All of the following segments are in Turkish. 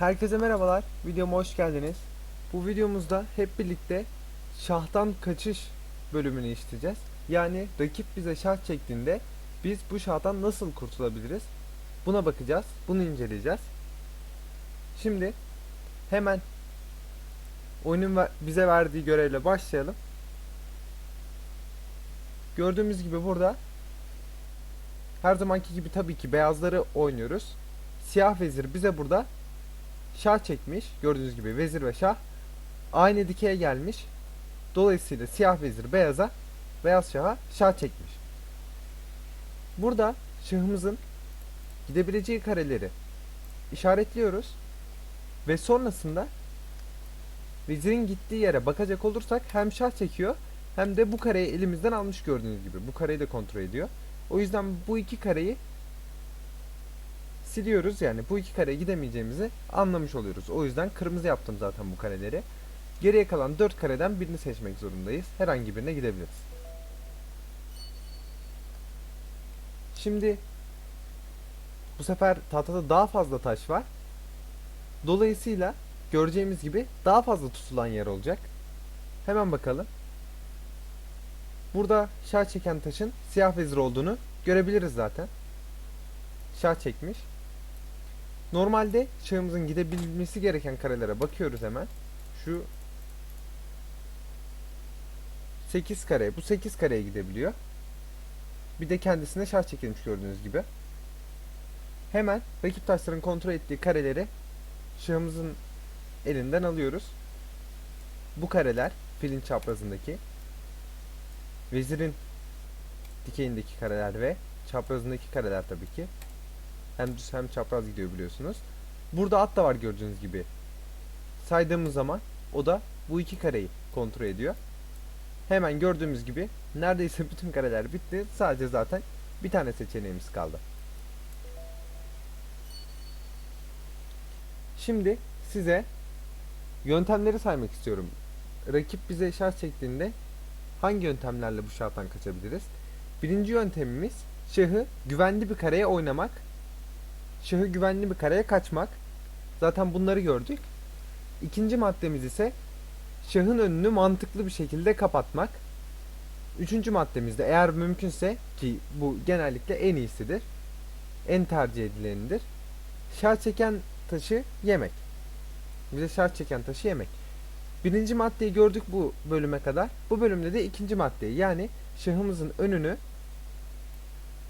Herkese merhabalar. Videoma hoş geldiniz. Bu videomuzda hep birlikte şahtan kaçış bölümünü işleyeceğiz. Yani rakip bize şah çektiğinde biz bu şahtan nasıl kurtulabiliriz? Buna bakacağız. Bunu inceleyeceğiz. Şimdi hemen oyunun bize verdiği görevle başlayalım. Gördüğümüz gibi burada her zamanki gibi tabii ki beyazları oynuyoruz. Siyah vezir bize burada şah çekmiş. Gördüğünüz gibi vezir ve şah aynı dikeye gelmiş. Dolayısıyla siyah vezir beyaza, beyaz şaha şah çekmiş. Burada şahımızın gidebileceği kareleri işaretliyoruz ve sonrasında vezirin gittiği yere bakacak olursak hem şah çekiyor hem de bu kareyi elimizden almış gördüğünüz gibi. Bu kareyi de kontrol ediyor. O yüzden bu iki kareyi siliyoruz yani bu iki kareye gidemeyeceğimizi anlamış oluyoruz. O yüzden kırmızı yaptım zaten bu kareleri. Geriye kalan 4 kareden birini seçmek zorundayız. Herhangi birine gidebiliriz. Şimdi bu sefer tahtada daha fazla taş var. Dolayısıyla göreceğimiz gibi daha fazla tutulan yer olacak. Hemen bakalım. Burada şah çeken taşın siyah vezir olduğunu görebiliriz zaten. Şah çekmiş. Normalde şahımızın gidebilmesi gereken karelere bakıyoruz hemen. Şu 8 kare. Bu 8 kareye gidebiliyor. Bir de kendisine şah çekilmiş gördüğünüz gibi. Hemen rakip taşların kontrol ettiği kareleri şahımızın elinden alıyoruz. Bu kareler filin çaprazındaki vezirin dikeyindeki kareler ve çaprazındaki kareler tabii ki. Hem düz hem çapraz gidiyor biliyorsunuz. Burada at da var gördüğünüz gibi. Saydığımız zaman o da bu iki kareyi kontrol ediyor. Hemen gördüğümüz gibi neredeyse bütün kareler bitti. Sadece zaten bir tane seçeneğimiz kaldı. Şimdi size yöntemleri saymak istiyorum. Rakip bize şah çektiğinde hangi yöntemlerle bu şahtan kaçabiliriz? Birinci yöntemimiz şahı güvenli bir kareye oynamak. Şahı güvenli bir kareye kaçmak. Zaten bunları gördük. İkinci maddemiz ise şahın önünü mantıklı bir şekilde kapatmak. Üçüncü maddemizde eğer mümkünse ki bu genellikle en iyisidir. En tercih edilenidir. Şah çeken taşı yemek. Bize şah çeken taşı yemek. Birinci maddeyi gördük bu bölüme kadar. Bu bölümde de ikinci maddeyi yani şahımızın önünü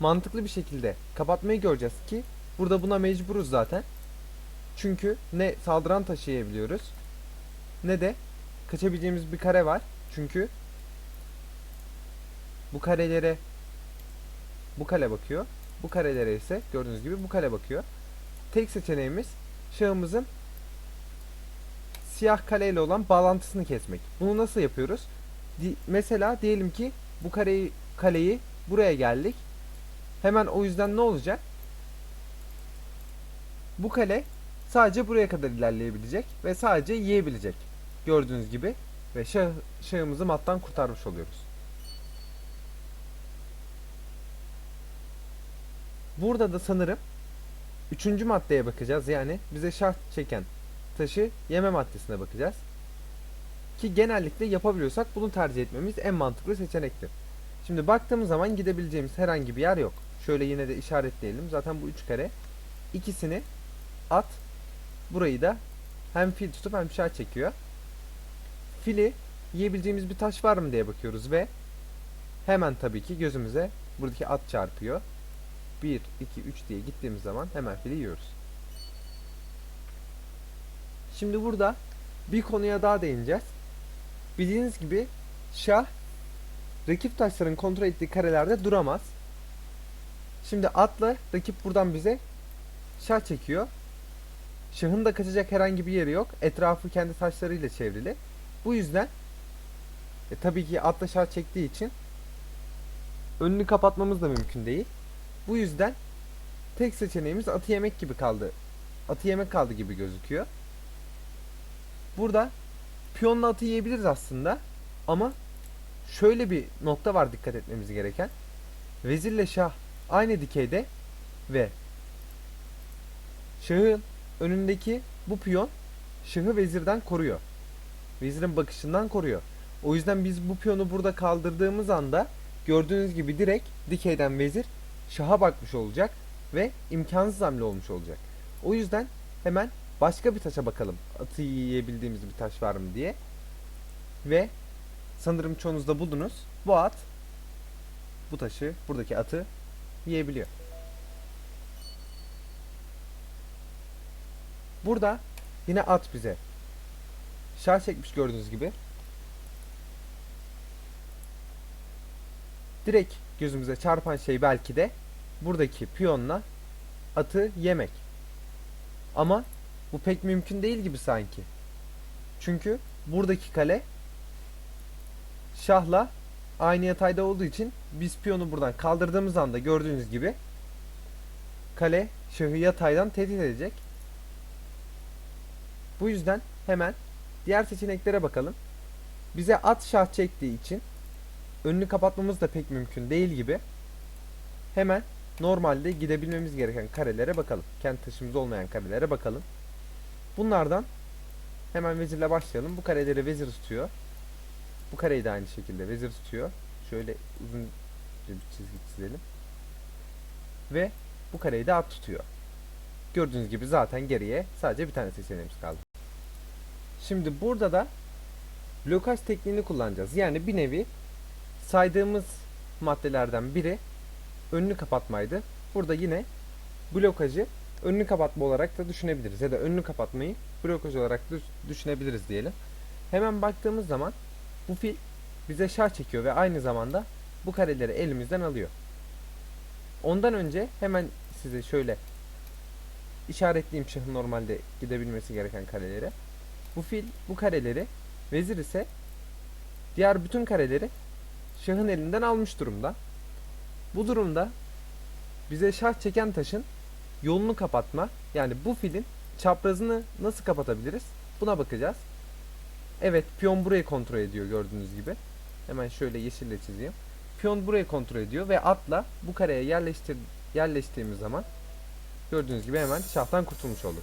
mantıklı bir şekilde kapatmayı göreceğiz ki burada buna mecburuz zaten. Çünkü ne saldıran taşıyabiliyoruz ne de kaçabileceğimiz bir kare var. Çünkü bu karelere bu kale bakıyor. Bu karelere ise gördüğünüz gibi bu kale bakıyor. Tek seçeneğimiz şahımızın siyah kaleyle olan bağlantısını kesmek. Bunu nasıl yapıyoruz? Di- mesela diyelim ki bu kareyi kaleyi buraya geldik. Hemen o yüzden ne olacak? Bu kale sadece buraya kadar ilerleyebilecek ve sadece yiyebilecek. Gördüğünüz gibi ve şah, şahımızı mattan kurtarmış oluyoruz. Burada da sanırım üçüncü maddeye bakacağız. Yani bize şah çeken taşı yeme maddesine bakacağız. Ki genellikle yapabiliyorsak bunu tercih etmemiz en mantıklı seçenektir. Şimdi baktığımız zaman gidebileceğimiz herhangi bir yer yok. Şöyle yine de işaretleyelim. Zaten bu üç kare. İkisini at. Burayı da hem fil tutup hem şah çekiyor. Fili yiyebileceğimiz bir taş var mı diye bakıyoruz ve hemen tabii ki gözümüze buradaki at çarpıyor. 1, 2, 3 diye gittiğimiz zaman hemen fili yiyoruz. Şimdi burada bir konuya daha değineceğiz. Bildiğiniz gibi şah rakip taşların kontrol ettiği karelerde duramaz. Şimdi atla rakip buradan bize şah çekiyor. Şahın da kaçacak herhangi bir yeri yok. Etrafı kendi taşlarıyla çevrili. Bu yüzden e, tabii ki atla şah çektiği için önünü kapatmamız da mümkün değil. Bu yüzden tek seçeneğimiz atı yemek gibi kaldı. Atı yemek kaldı gibi gözüküyor. Burada piyonla atı yiyebiliriz aslında ama şöyle bir nokta var dikkat etmemiz gereken. Vezirle şah aynı dikeyde ve şahın önündeki bu piyon şahı vezirden koruyor. Vezirin bakışından koruyor. O yüzden biz bu piyonu burada kaldırdığımız anda gördüğünüz gibi direkt dikeyden vezir şaha bakmış olacak ve imkansız hamle olmuş olacak. O yüzden hemen başka bir taşa bakalım. Atı yiyebildiğimiz bir taş var mı diye. Ve sanırım çoğunuz da buldunuz. Bu at bu taşı, buradaki atı yiyebiliyor. Burada yine at bize şah çekmiş gördüğünüz gibi. Direkt gözümüze çarpan şey belki de buradaki piyonla atı yemek. Ama bu pek mümkün değil gibi sanki. Çünkü buradaki kale şahla aynı yatayda olduğu için biz piyonu buradan kaldırdığımız anda gördüğünüz gibi kale şahı yataydan tehdit edecek. Bu yüzden hemen diğer seçeneklere bakalım. Bize at şah çektiği için önünü kapatmamız da pek mümkün değil gibi. Hemen normalde gidebilmemiz gereken karelere bakalım. Kendi taşımız olmayan karelere bakalım. Bunlardan hemen vezirle başlayalım. Bu kareleri vezir tutuyor. Bu kareyi de aynı şekilde vezir tutuyor. Şöyle uzun bir çizgi çizelim. Ve bu kareyi de at tutuyor. Gördüğünüz gibi zaten geriye sadece bir tane seçeneğimiz kaldı. Şimdi burada da blokaj tekniğini kullanacağız. Yani bir nevi saydığımız maddelerden biri önünü kapatmaydı. Burada yine blokajı önünü kapatma olarak da düşünebiliriz. Ya da önünü kapatmayı blokaj olarak da düşünebiliriz diyelim. Hemen baktığımız zaman bu fil bize şah çekiyor ve aynı zamanda bu kareleri elimizden alıyor. Ondan önce hemen size şöyle işaretleyeyim şahın normalde gidebilmesi gereken kareleri. Bu fil bu kareleri vezir ise diğer bütün kareleri şahın elinden almış durumda. Bu durumda bize şah çeken taşın yolunu kapatma yani bu filin çaprazını nasıl kapatabiliriz? Buna bakacağız. Evet piyon burayı kontrol ediyor gördüğünüz gibi. Hemen şöyle yeşille çizeyim. Piyon burayı kontrol ediyor ve atla bu kareye yerleştir yerleştiğimiz zaman gördüğünüz gibi hemen şahtan kurtulmuş olduk.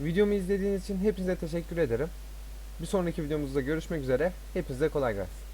Videomu izlediğiniz için hepinize teşekkür ederim. Bir sonraki videomuzda görüşmek üzere. Hepinize kolay gelsin.